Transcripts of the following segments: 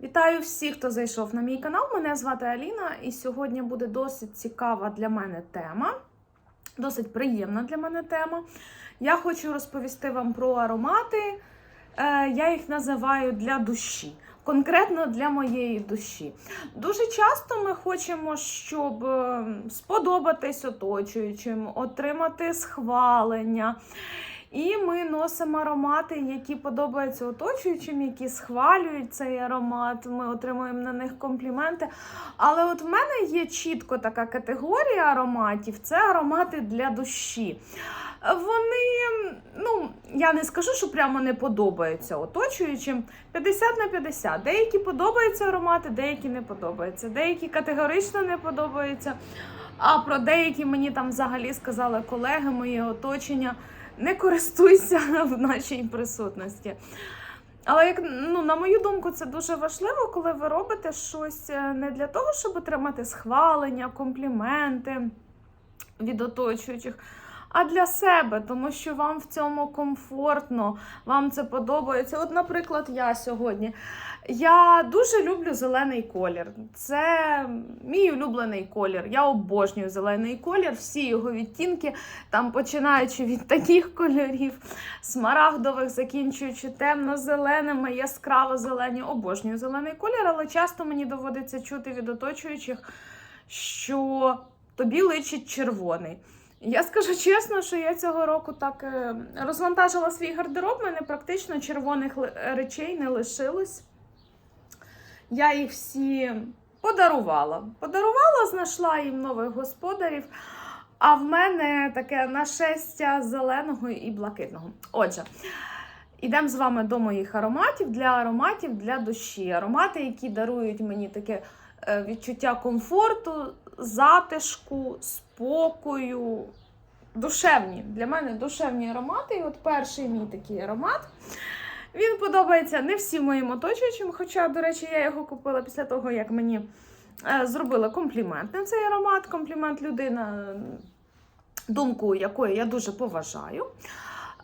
Вітаю всіх, хто зайшов на мій канал. Мене звати Аліна, і сьогодні буде досить цікава для мене тема, досить приємна для мене тема. Я хочу розповісти вам про аромати. Е, Я їх називаю для душі, конкретно для моєї душі. Дуже часто ми хочемо, щоб е, сподобатись оточуючим, отримати схвалення. І ми носимо аромати, які подобаються оточуючим, які схвалюють цей аромат. Ми отримуємо на них компліменти. Але от в мене є чітко така категорія ароматів це аромати для душі. Вони, ну, я не скажу, що прямо не подобаються оточуючим. 50 на 50. Деякі подобаються аромати, деякі не подобаються. Деякі категорично не подобаються. А про деякі мені там взагалі сказали колеги, моє оточення не користуйся в нашій присутності. Але як ну, на мою думку, це дуже важливо, коли ви робите щось е, не для того, щоб отримати схвалення, компліменти від оточуючих, а для себе, тому що вам в цьому комфортно, вам це подобається. От, наприклад, я сьогодні. Я дуже люблю зелений колір. Це мій улюблений колір. Я обожнюю зелений колір, всі його відтінки, там починаючи від таких кольорів, смарагдових, закінчуючи темно-зеленими, яскраво зелені. Обожнюю зелений колір, але часто мені доводиться чути від оточуючих, що тобі личить червоний. Я скажу чесно, що я цього року так е, розвантажила свій гардероб, мене практично червоних речей не лишилось. Я їх всі подарувала. Подарувала, знайшла їм нових господарів. А в мене таке нашестя зеленого і блакитного. Отже, ідемо з вами до моїх ароматів для ароматів для душі. Аромати, які дарують мені таке е, відчуття комфорту, затишку, спокою. Душевні. Для мене душевні аромати. І от перший мій такий аромат. Він подобається не всім моїм оточуючим, хоча, до речі, я його купила після того, як мені е, зробили комплімент на цей аромат. Комплімент людина, думку якої я дуже поважаю.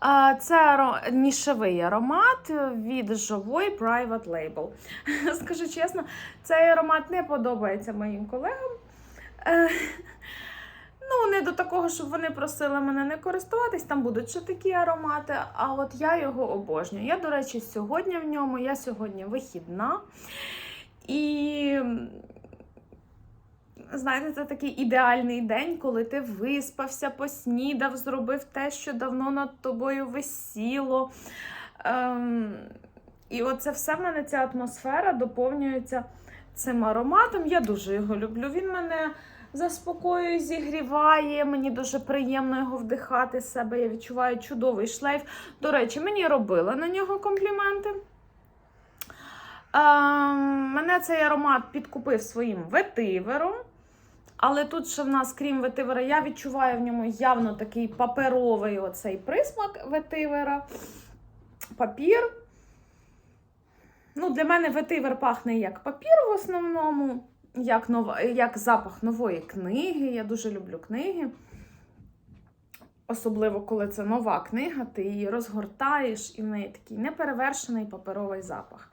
Е, Це нішевий аромат від Живой Private Label. Скажу чесно, цей аромат не подобається моїм колегам. Ну, не до такого, щоб вони просили мене не користуватись, там будуть ще такі аромати, а от я його обожнюю. Я, до речі, сьогодні в ньому, я сьогодні вихідна. І знаєте, це такий ідеальний день, коли ти виспався, поснідав, зробив те, що давно над тобою висіло. Ем, і оце все в мене ця атмосфера доповнюється цим ароматом. Я дуже його люблю. Він мене заспокоює, зігріває. Мені дуже приємно його вдихати з себе. Я відчуваю чудовий шлейф. До речі, мені робили на нього компліменти. Ем, мене цей аромат підкупив своїм ветивером. Але тут ще в нас, крім ветивера, я відчуваю в ньому явно такий паперовий оцей присмак ветивера. Папір. Ну, для мене ветивер пахне як папір в основному, як, нова, як запах нової книги. Я дуже люблю книги. Особливо, коли це нова книга, ти її розгортаєш, і в неї такий неперевершений паперовий запах.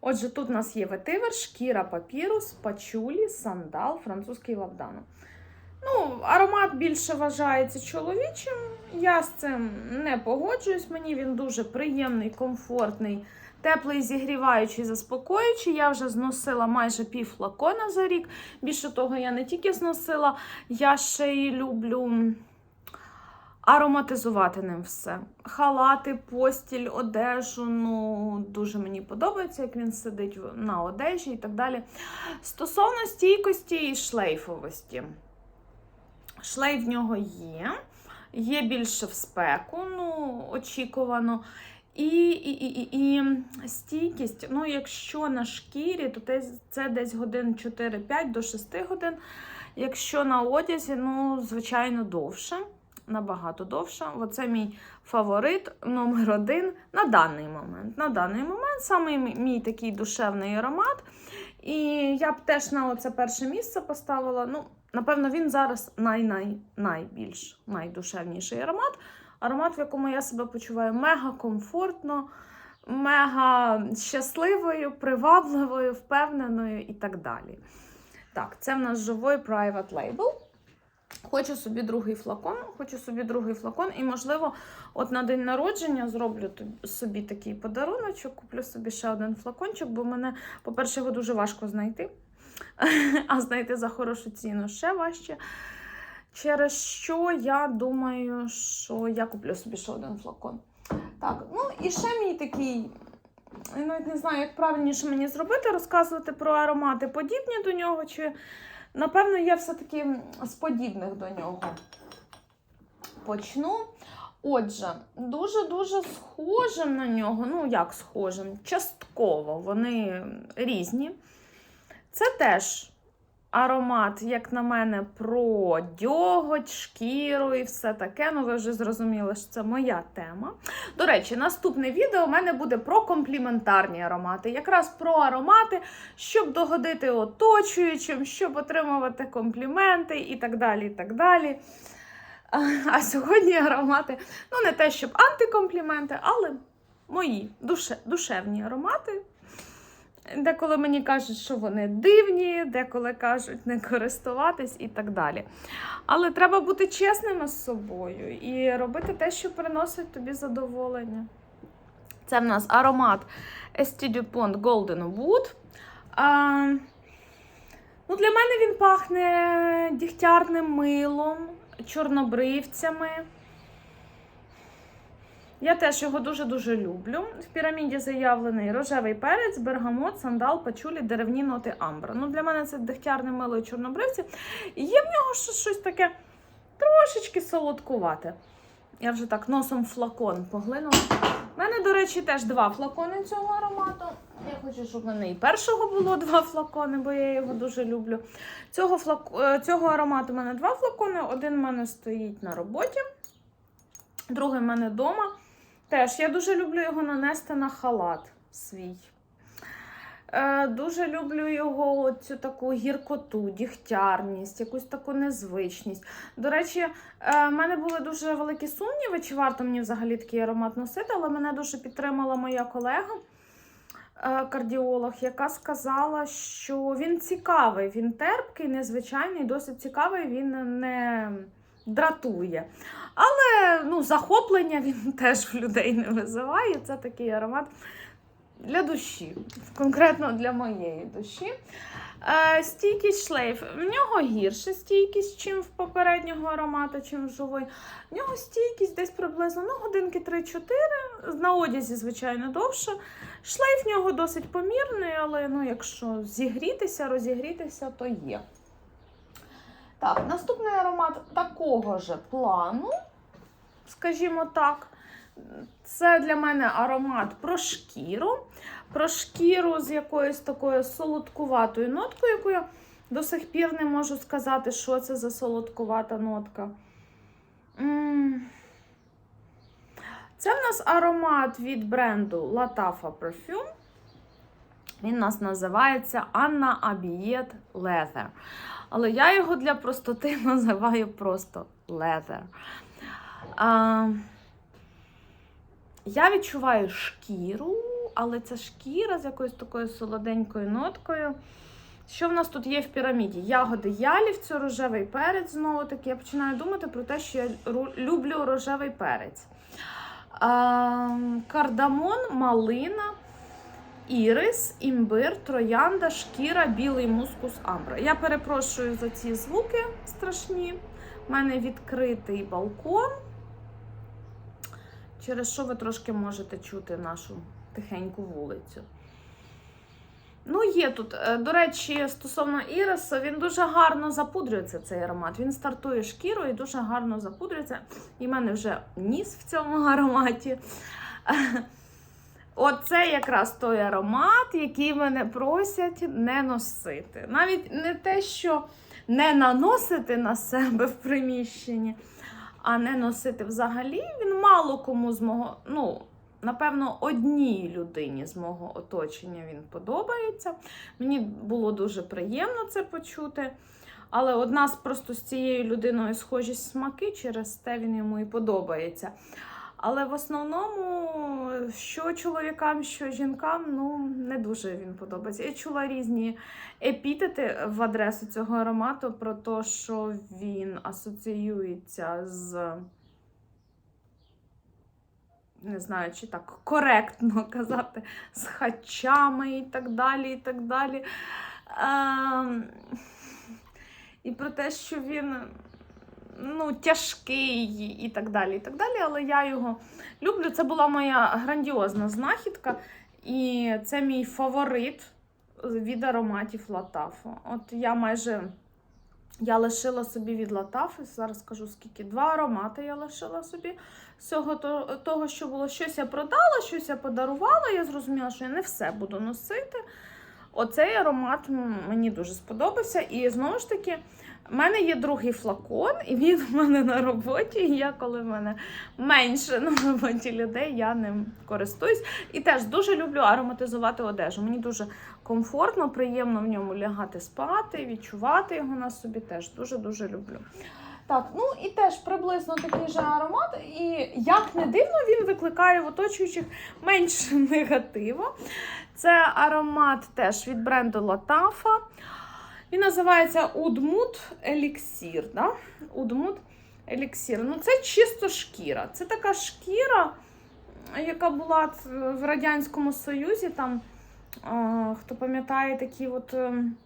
Отже, тут у нас є ветивер, шкіра папірус, пачулі, сандал, французький лавдано. Ну, аромат більше вважається чоловічим. Я з цим не погоджуюсь. Мені він дуже приємний, комфортний, теплий, зігріваючий, заспокоюючий. Я вже зносила майже пів флакона за рік. Більше того, я не тільки зносила, я ще й люблю ароматизувати ним все. Халати, постіль, одежу. Ну, дуже мені подобається, як він сидить на одежі і так далі. Стосовно стійкості і шлейфовості. Шлейф в нього є, є більше в спеку, ну, очікувано. І, і, і, і, і стійкість, ну, якщо на шкірі, то це десь годин 4-5 до 6 годин. Якщо на одязі, ну, звичайно, довше, набагато довше. Оце мій фаворит номер один на даний момент. На даний момент саме мій, такий душевний аромат. І я б теж на оце перше місце поставила. Ну, напевно, він зараз най-най найбільш найдушевніший аромат. Аромат, в якому я себе почуваю мега комфортно, мега щасливою, привабливою, впевненою і так далі. Так, це в нас живий Private Label. Хочу собі другий флакон, хочу собі другий флакон, і, можливо, от на день народження зроблю собі такий подаруночок, куплю собі ще один флакончик, бо мене, по-перше, його дуже важко знайти, а знайти за хорошу ціну ще важче. Через що я думаю, що я куплю собі ще один флакон. Так, ну і ще мій такий. Я навіть не знаю, як правильніше мені зробити, розказувати про аромати подібні до нього, чи напевно я все-таки з подібних до нього почну. Отже, дуже-дуже схожим на нього, ну як схожим, частково вони різні. Це теж аромат, як на мене, про дьоготь, шкіру і все таке. Ну, ви вже зрозуміли, що це моя тема. До речі, наступне відео у мене буде про компліментарні аромати. Якраз про аромати, щоб догодити оточуючим, щоб отримувати компліменти і так далі. і так далі. А, сьогодні аромати, ну не те, щоб антикомпліменти, але мої душе, душевні аромати. Деколи мені кажуть, що вони дивні, деколи кажуть не користуватись і так далі. Але треба бути чесними з собою і робити те, що приносить тобі задоволення. Це в нас аромат Esti Dupont Golden Wood. А, ну, для мене він пахне дігтярним милом, чорнобривцями. Я теж його дуже-дуже люблю. В піраміді заявлений рожевий перець, бергамот, сандал, пачулі, деревні ноти амбра. Ну, для мене це дегтярне мило і чорнобривці. І є в нього щось таке трошечки солодкувате. Я вже так носом флакон поглинула. У мене, до речі, теж два флакони цього аромату. Я хочу, щоб в мене і першого було два флакони, бо я його дуже люблю. Цього, флак... е, цього аромату у мене два флакони. Один в мене стоїть на роботі, другий в мене вдома. Теж я дуже люблю його нанести на халат свій. Е, дуже люблю його цю таку гіркоту, дігтярність, якусь таку незвичність. До речі, е, в мене були дуже великі сумніви, чи варто мені взагалі такий аромат носити, але мене дуже підтримала моя колега, е, кардіолог, яка сказала, що він цікавий, він терпкий, незвичайний, досить цікавий, він не дратує. Але ну, захоплення він теж в людей не визиває. Це такий аромат для душі, конкретно для моєї душі. Е, стійкість шлейф. В нього гірша стійкість, чим в попереднього аромату, чим в живий. В нього стійкість десь приблизно ну, годинки 3-4. На одязі, звичайно, довше. Шлейф в нього досить помірний, але ну, якщо зігрітися, розігрітися, то є. Так, наступний аромат такого ж плану, скажімо так. Це для мене аромат про шкіру. Про шкіру з якоюсь такою солодкуватою ноткою, яку я до сих пір не можу сказати, що це за солодкувата нотка. Це в нас аромат від бренду Latafa Perfume. Він у нас називається Анна Абієт Leather. Але я його для простоти називаю просто Leather. А, я відчуваю шкіру, але це шкіра з якоюсь такою солоденькою ноткою. Що в нас тут є в піраміді? Ягоди ялівцю, рожевий перець. Знову таки, я починаю думати про те, що я люблю рожевий перець. А, кардамон, малина, ірис, імбир, троянда, шкіра, білий мускус, амбра. Я перепрошую за ці звуки страшні. У мене відкритий балкон, через що ви трошки можете чути нашу тихеньку вулицю. Ну, є тут, е, до речі, стосовно ірису, він дуже гарно запудрюється цей аромат. Він стартує шкіру і дуже гарно запудрюється. І в мене вже ніс в цьому ароматі. Оце якраз той аромат, який мене просять не носити. Навіть не те, що не наносити на себе в приміщенні, а не носити взагалі. Він мало кому з мого, ну, напевно, одній людині з мого оточення він подобається. Мені було дуже приємно це почути. Але одна з просто з цією людиною схожі смаки, через те він йому і подобається. Але в основному, що чоловікам, що жінкам, ну не дуже він подобається. Я чула різні епітети в адресу цього аромату про те, що він асоціюється з. Не знаю, чи так коректно казати, з хачами і так далі. і так далі. Ем, І про те, що він ну, тяжкий і так далі. і так далі. Але я його люблю. Це була моя грандіозна знахідка, і це мій фаворит від ароматів Латафу. От я майже я лишила собі від Латафи, зараз скажу скільки, два аромати я лишила собі. З цього того, що було щось я продала, щось я подарувала. Я зрозуміла, що я не все буду носити. Оцей аромат мені дуже сподобався. І знову ж таки, в мене є другий флакон, і він в мене на роботі. І я, коли в мене менше на роботі людей, я ним користуюсь. І теж дуже люблю ароматизувати одежу. Мені дуже комфортно, приємно в ньому лягати спати, відчувати його на собі теж дуже-дуже люблю. Так, ну і теж приблизно такий же аромат, і як не дивно, він викликає в оточуючих менше негативу. Це аромат теж від бренду Латафа. Він називається Удмут Еліксір. Да? Удмут Еліксір. Ну, це чисто шкіра. Це така шкіра, яка була в Радянському Союзі. Там, е, хто пам'ятає, такі от. ем,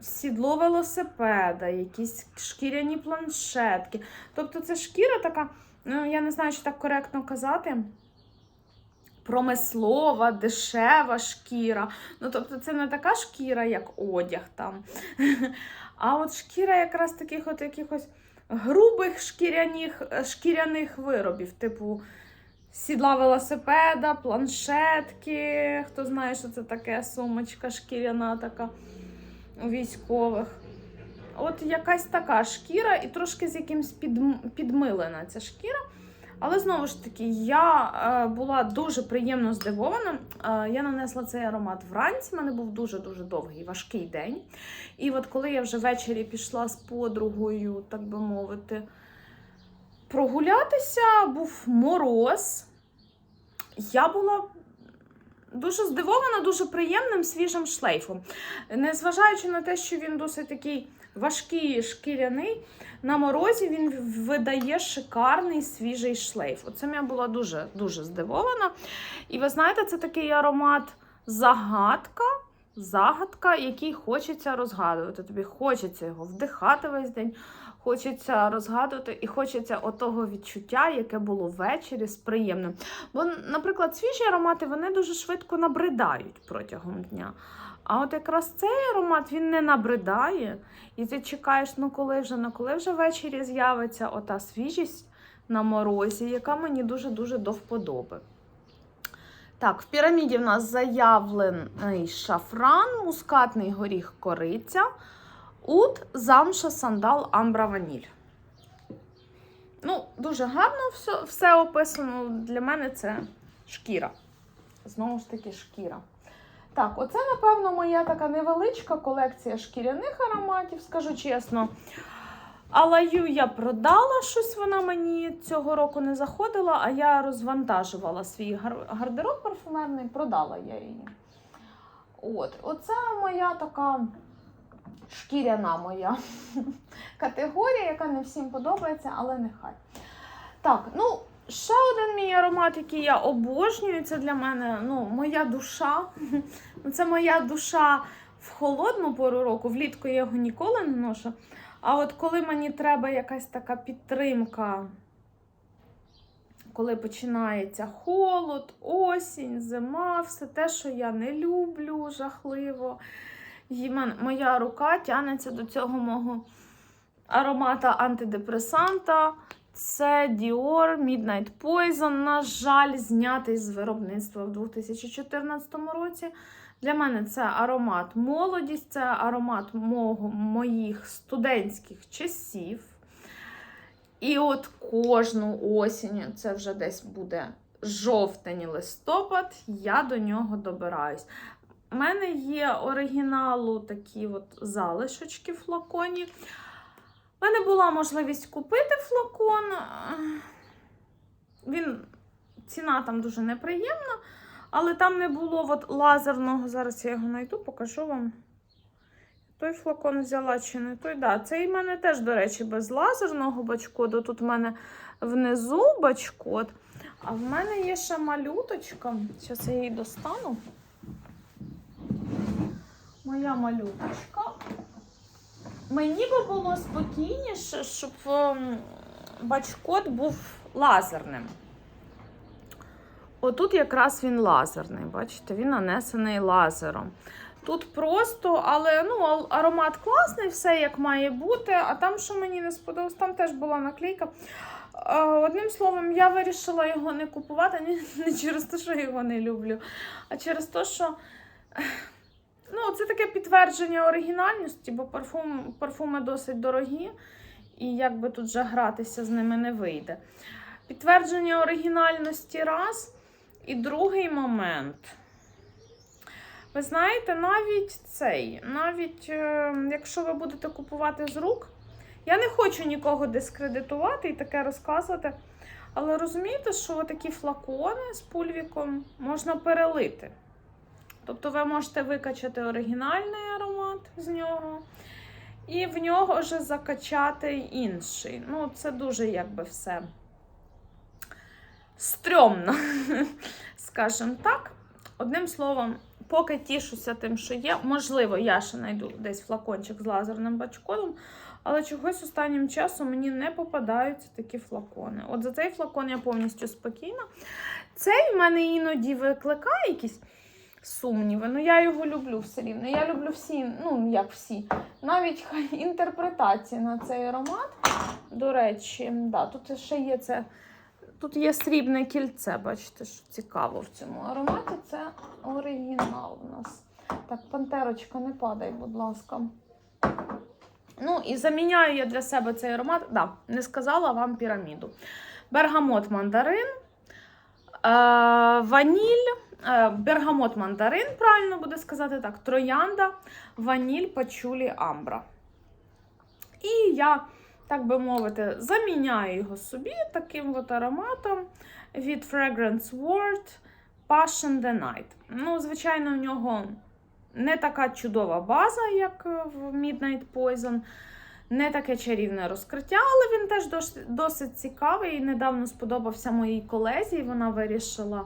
Сідло велосипеда, якісь шкіряні планшетки. Тобто це шкіра така, ну я не знаю, чи так коректно казати. Промислова, дешева шкіра. Ну, тобто, це не така шкіра, як одяг там. А от шкіра якраз таких от якихось грубих шкіряних, шкіряних виробів, типу сідла велосипеда, планшетки. Хто знає, що це таке сумочка шкіряна така у військових. От якась така шкіра, і трошки з якимсь підм- підмилена ця шкіра. Але знову ж таки, я е, була дуже приємно здивована. Е, я нанесла цей аромат вранці. У мене був дуже-дуже довгий, важкий день. І от коли я вже ввечері пішла з подругою, так би мовити, прогулятися, був мороз. Я була дуже здивована, дуже приємним свіжим шлейфом. Незважаючи на те, що він досить такий важкий шкіряний, на морозі він видає шикарний свіжий шлейф. Оцим я була дуже дуже здивована. І ви знаєте, це такий аромат загадка. Загадка, який хочеться розгадувати. Тобі хочеться його вдихати весь день, хочеться розгадувати і хочеться отого відчуття, яке було ввечері з приємним. Бо, наприклад, свіжі аромати вони дуже швидко набридають протягом дня. А от якраз цей аромат він не набридає, і ти чекаєш, ну коли вже, ну коли вже ввечері з'явиться ота свіжість на морозі, яка мені дуже-дуже до вподоби. Так, в піраміді в нас заявлений шафран, мускатний горіх кориця, ут, замша, сандал, амбра, ваніль. Ну, дуже гарно все, все описано. Для мене це шкіра. Знову ж таки, шкіра. Так, оце, напевно, моя така невеличка колекція шкіряних ароматів, скажу чесно. Алаю я продала щось, вона мені цього року не заходила, а я розвантажувала свій гардероб парфумерний, продала я її. От, оце моя така шкіряна моя категорія, яка не всім подобається, але нехай. Так, ну, ще один мій аромат, який я обожнюю, це для мене ну, моя душа. Це моя душа в холодну пору року. Влітку я його ніколи не ношу. А от коли мені треба якась така підтримка, коли починається холод, осінь, зима, все те, що я не люблю, жахливо. І моя рука тягнеться до цього мого аромата антидепресанта. Це Dior Midnight Poison, на жаль, знятий з виробництва в 2014 році. Для мене це аромат молодість, це аромат мого, моїх студентських часів. І от кожну осінь, це вже десь буде жовтень, листопад, я до нього добираюсь. У мене є оригіналу такі от залишочки в флаконі. У мене була можливість купити флакон. Він ціна там дуже неприємна, але там не було от лазерного. Зараз я його знайду, покажу вам. Той флакон взяла чи не той. Да, Цей в мене теж, до речі, без лазерного бачкоду. Тут в мене внизу бачкод. А в мене є ще малюточка. Зараз я її достану. Моя малюточка. Мені би було спокійніше, щоб ем, бачкод був лазерним. Отут якраз він лазерний, бачите, він нанесений лазером. Тут просто, але ну, аромат класний, все як має бути. А там, що мені не сподобалось, там теж була наклейка. Е, Одним словом, я вирішила його не купувати не, через те, що я його не люблю, а через те, що ну, це таке підтвердження оригінальності, бо парфум, парфуми досить дорогі, і якби тут вже гратися з ними не вийде. Підтвердження оригінальності раз. І другий момент. Ви знаєте, навіть цей, навіть е, якщо ви будете купувати з рук, я не хочу нікого дискредитувати і таке розказувати. Але розумієте, що такі флакони з пульвіком можна перелити. Тобто ви можете викачати оригінальний аромат з нього, і в нього вже закачати інший. Ну, це дуже якби все стрьомно, скажімо так. Одним словом, поки тішуся тим, що є. Можливо, я ще знайду десь флакончик з лазерним бачкодом, але чогось останнім часом мені не попадаються такі флакони. От за цей флакон я повністю спокійна. Цей в мене іноді викликає якісь сумніви. Ну, я його люблю все рівно. Я люблю всі, ну як всі, навіть інтерпретації на цей аромат. До речі, да, тут ще є це. Тут є срібне кільце, бачите, що цікаво в цьому ароматі. Це оригінал у нас. Так, пантерочка, не падай, будь ласка. Ну, і заміняю я для себе цей аромат. Да, не сказала вам піраміду. Бергамот мандарин, е, ваніль, бергамот мандарин, правильно буде сказати так, троянда, ваніль, пачулі, амбра. І я так би мовити, заміняю його собі таким от ароматом від Fragrance World Passion the Night. Ну, звичайно, в нього не така чудова база, як в Midnight Poison, не таке чарівне розкриття, але він теж досить цікавий і недавно сподобався моїй колезі, і вона вирішила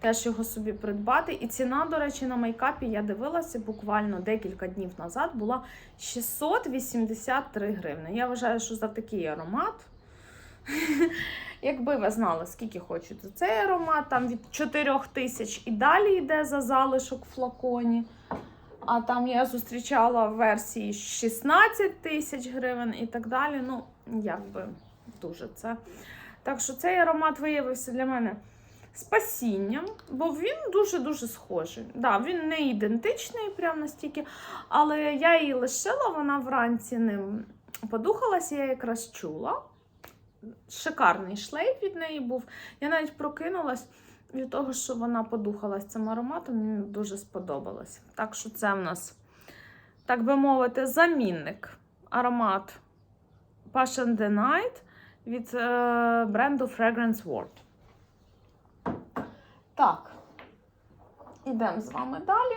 теж його собі придбати. І ціна, до речі, на мейкапі я дивилася буквально декілька днів назад була 683 гривни. Я вважаю, що за такий аромат. Якби ви знали, скільки хочуть за цей аромат, там від 4 тисяч і далі йде за залишок в флаконі. А там я зустрічала версії 16 тисяч гривень і так далі. Ну, якби дуже це. Так що цей аромат виявився для мене спасінням, бо він дуже-дуже схожий. Да, він не ідентичний, прям настільки, але я її лишила, вона вранці ним подухалася, я якраз чула. Шикарний шлейф від неї був. Я навіть прокинулась від того, що вона подухалась цим ароматом, мені дуже сподобалось. Так що це в нас, так би мовити, замінник. Аромат Passion the Night від е, бренду Fragrance World. Так, ідемо з вами далі.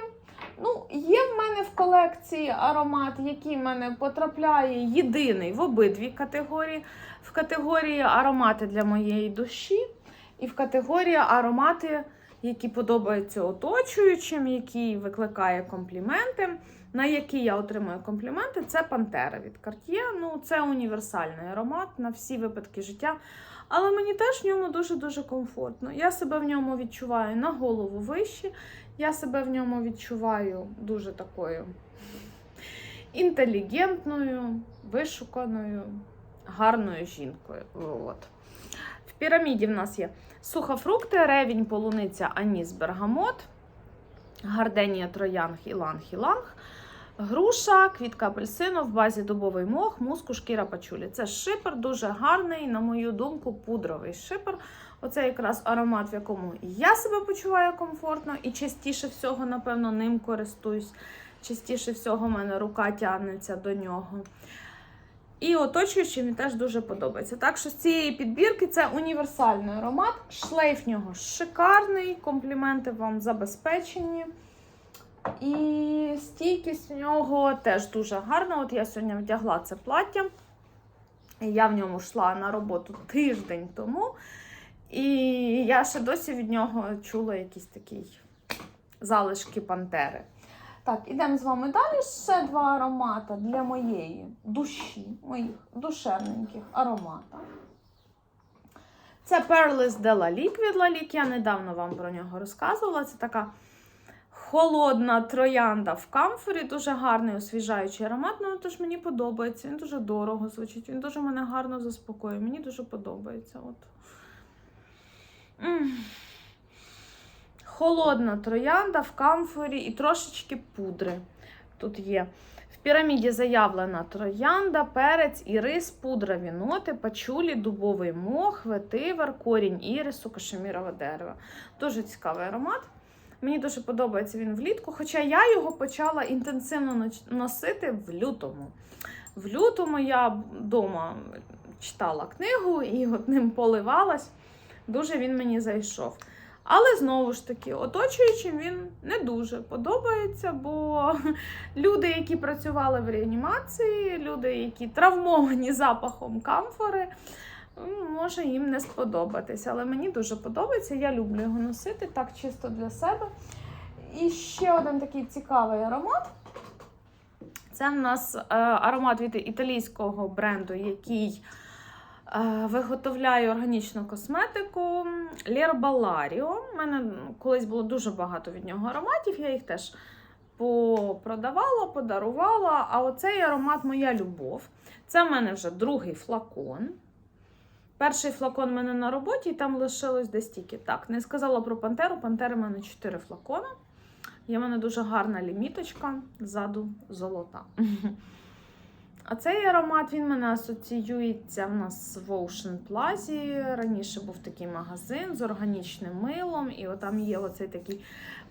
Ну, є в мене в колекції аромат, який в мене потрапляє єдиний в обидві категорії. В категорії аромати для моєї душі, і в категорії аромати, які подобаються оточуючим, які викликає компліменти. На які я отримую компліменти, це Пантера від Cartier. Ну, це універсальний аромат на всі випадки життя. Але мені теж в ньому дуже-дуже комфортно. Я себе в ньому відчуваю на голову вище. Я себе в ньому відчуваю дуже такою інтелігентною, вишуканою, гарною жінкою. От. В піраміді в нас є сухофрукти, ревінь, полуниця, аніс, бергамот, гарденія, троянг, іланг-іланг, груша, квітка апельсину, в базі дубовий мох, муску, шкіра пачулі. Це шипер, дуже гарний, на мою думку, пудровий шипер. Оце якраз аромат, в якому я себе почуваю комфортно і частіше всього, напевно, ним користуюсь. Частіше всього в мене рука тягнеться до нього. І оточуючим він теж дуже подобається. Так що з цієї підбірки це універсальний аромат. Шлейф нього шикарний, компліменти вам забезпечені. І стійкість в нього теж дуже гарна. От я сьогодні вдягла це плаття. Я в ньому йшла на роботу тиждень тому. І я ще досі від нього чула якісь такі залишки пантери. Так, ідемо з вами далі. Ще два аромата для моєї душі, моїх душевненьких аромата. Це Pearless de la Lique від La Lique. Я недавно вам про нього розказувала. Це така холодна троянда в камфорі, дуже гарний освіжаючий аромат. Ну, тож мені подобається. Він дуже дорого звучить, він дуже мене гарно заспокоює. Мені дуже подобається. От. М. Холодна троянда в камфорі і трошечки пудри. Тут є. В піраміді заявлена троянда, перець, ірис, пудрові ноти, пачулі, дубовий мох, ветивер, корінь ірису, кашемірове дерево. Дуже цікавий аромат. Мені дуже подобається він влітку, хоча я його почала інтенсивно носити в лютому. В лютому я вдома читала книгу і от ним поливалась. Дуже він мені зайшов. Але знову ж таки, оточуючим він не дуже подобається, бо люди, які працювали в реанімації, люди, які травмовані запахом камфори, може їм не сподобатися. Але мені дуже подобається, я люблю його носити так чисто для себе. І ще один такий цікавий аромат. Це в нас е, аромат від італійського бренду, який е, виготовляє органічну косметику L'Herbalario. У мене колись було дуже багато від нього ароматів, я їх теж попродавала, подарувала. А оцей аромат моя любов. Це в мене вже другий флакон. Перший флакон в мене на роботі, і там лишилось десь тільки. Так, не сказала про пантеру. Пантери в мене 4 флакона. Є в мене дуже гарна ліміточка, ззаду золота. А цей аромат він мене асоціюється в нас в Ocean Plaza. Раніше був такий магазин з органічним милом, і там є оцей такий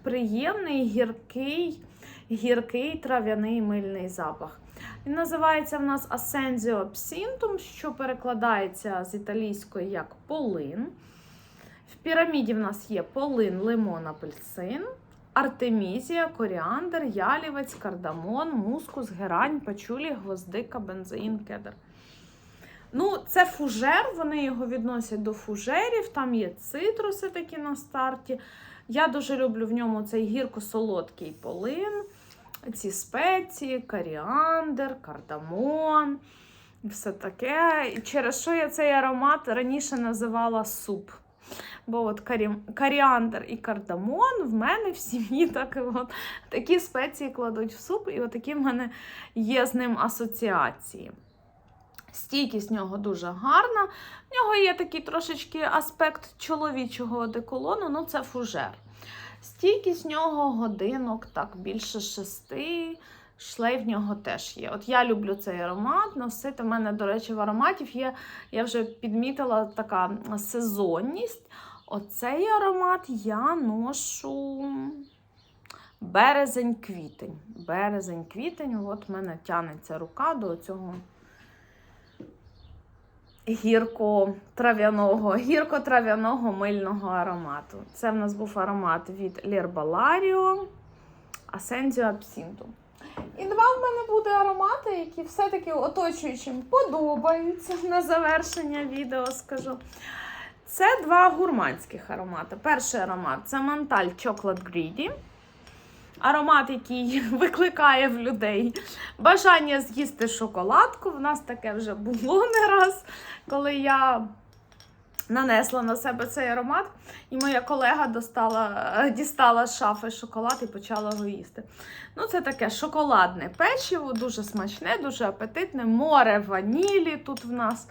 приємний, гіркий, гіркий трав'яний мильний запах. Він називається в нас Ascensio Absinthum, що перекладається з італійської як полин. В піраміді в нас є полин, лимон, апельсин. Артемізія, коріандр, ялівець, кардамон, мускус, герань, пачулі, гвоздика, бензоїн, кедр. Ну, це фужер, вони його відносять до фужерів, там є цитруси такі на старті. Я дуже люблю в ньому цей гірко-солодкий полин, ці спеції, коріандр, кардамон, все таке. І через що я цей аромат раніше називала суп. Бо от карі... коріандр і кардамон в мене в сім'ї так, от, такі спеції кладуть в суп, і от такі в мене є з ним асоціації. Стійкість в нього дуже гарна. В нього є такий трошечки аспект чоловічого одеколону, ну це фужер. Стійкість в нього годинок, так, більше шести. Шлейф в нього теж є. От я люблю цей аромат. Носити в мене, до речі, в ароматів є, я вже підмітила така сезонність. Оцей аромат я ношу березень-квітень. Березень-квітень, от в мене тянеться рука до цього гірко-трав'яного, гірко-трав'яного мильного аромату. Це в нас був аромат від L'Herbalario Ascensio Absinthum. І два в мене буде аромати, які все-таки оточуючим подобаються на завершення відео, скажу. Це два гурманських аромати. Перший аромат це Монталь Chocolate Greedy. Аромат, який викликає в людей бажання з'їсти шоколадку. В нас таке вже було не раз, коли я нанесла на себе цей аромат, і моя колега достала, е, дістала з шафи шоколад і почала його їсти. Ну, це таке шоколадне печиво, дуже смачне, дуже апетитне. Море ванілі тут в нас.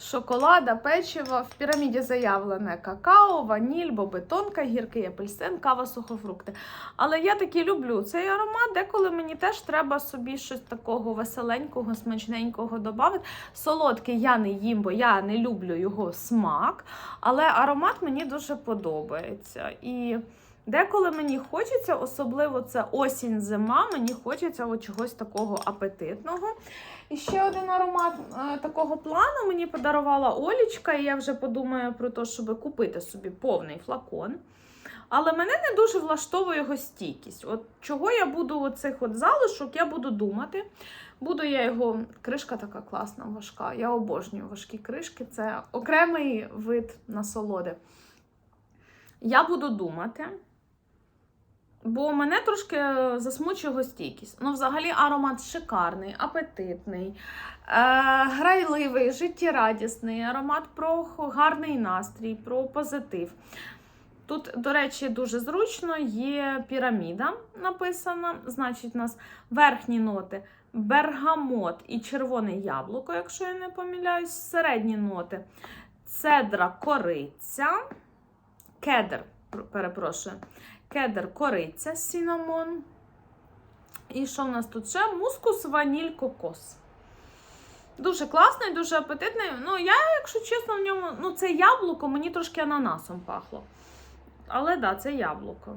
Шоколада, печиво. В піраміді заявлене какао, ваніль, боби гіркий апельсин, кава, сухофрукти. Але я таки люблю цей аромат, деколи мені теж треба собі щось такого веселенького, смачненького додати. Солодкий я не їм, бо я не люблю його смак, але аромат мені дуже подобається. І Деколи мені хочеться, особливо це осінь, зима, мені хочеться чогось такого апетитного. І ще один аромат е, такого плану мені подарувала Олічка, і я вже подумаю про те, щоб купити собі повний флакон. Але мене не дуже влаштовує його стійкість. От чого я буду оцих от залишок, я буду думати. Буду я його. Кришка така класна, важка. Я обожнюю важкі кришки. Це окремий вид насолоди. Я буду думати. Бо мене трошки засмучує його стійкість. Ну, взагалі, аромат шикарний, апетитний, е, грайливий, життєрадісний, аромат про гарний настрій, про позитив. Тут, до речі, дуже зручно є піраміда написана. Значить, у нас верхні ноти бергамот і червоне яблуко, якщо я не помиляюсь, середні ноти цедра кориця, кедр, перепрошую, кедр кориця, сінамон. І що в нас тут ще? Мускус, ваніль, кокос. Дуже класний, дуже апетитний. Ну, я, якщо чесно, в ньому, ну, це яблуко, мені трошки ананасом пахло. Але так, да, це яблуко.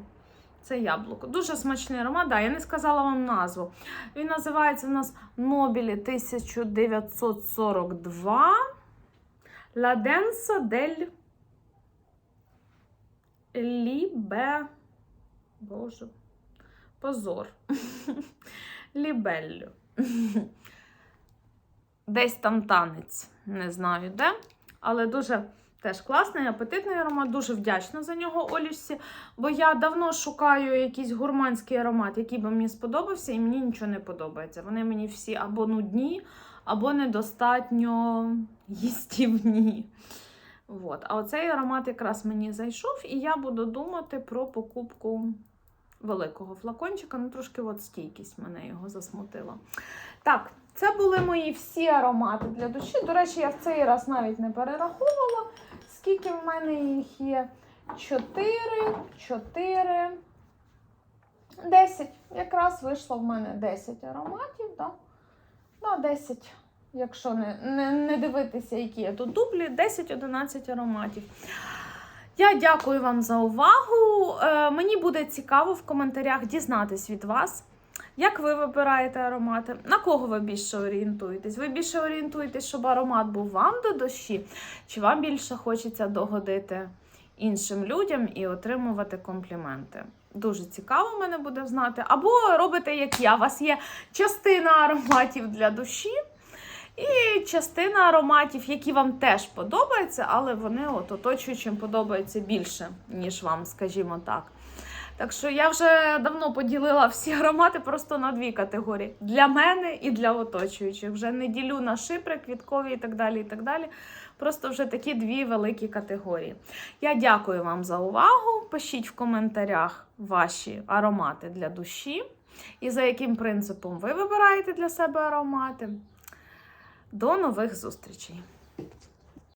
Це яблуко. Дуже смачний аромат. Да, я не сказала вам назву. Він називається у нас Нобілі 1942 La Densa del Лібе. Боже. Позор. Лібеллю. Десь там танець. Не знаю де. Але дуже. Теж класний, апетитний аромат, дуже вдячна за нього Олішці, бо я давно шукаю якийсь гурманський аромат, який би мені сподобався, і мені нічого не подобається. Вони мені всі або нудні, або недостатньо їстівні. От. А оцей аромат якраз мені зайшов, і я буду думати про покупку великого флакончика. Ну, трошки от стійкість мене його засмутила. Так, це були мої всі аромати для душі. До речі, я в цей раз навіть не перераховувала. Скільки в мене їх є? 4, 4, 10. Якраз вийшло в мене 10 ароматів. Да? Да, 10. Якщо не, не, не дивитися, які є тут дублі, 10-11 ароматів. Я дякую вам за увагу. Е, мені буде цікаво в коментарях дізнатись від вас. Як ви вибираєте аромати? На кого ви більше орієнтуєтесь? Ви більше орієнтуєтесь, щоб аромат був вам до душі, чи вам більше хочеться догодити іншим людям і отримувати компліменти? Дуже цікаво мене буде знати. Або робите, як я. У вас є частина ароматів для душі. І частина ароматів, які вам теж подобаються, але вони от оточуючим подобаються більше, ніж вам, скажімо так. Так що я вже давно поділила всі аромати просто на дві категорії: для мене і для оточуючих. Вже не ділю на шипри, квіткові і так далі. і так далі. Просто вже такі дві великі категорії. Я дякую вам за увагу. Пишіть в коментарях ваші аромати для душі і за яким принципом ви вибираєте для себе аромати. До нових зустрічей!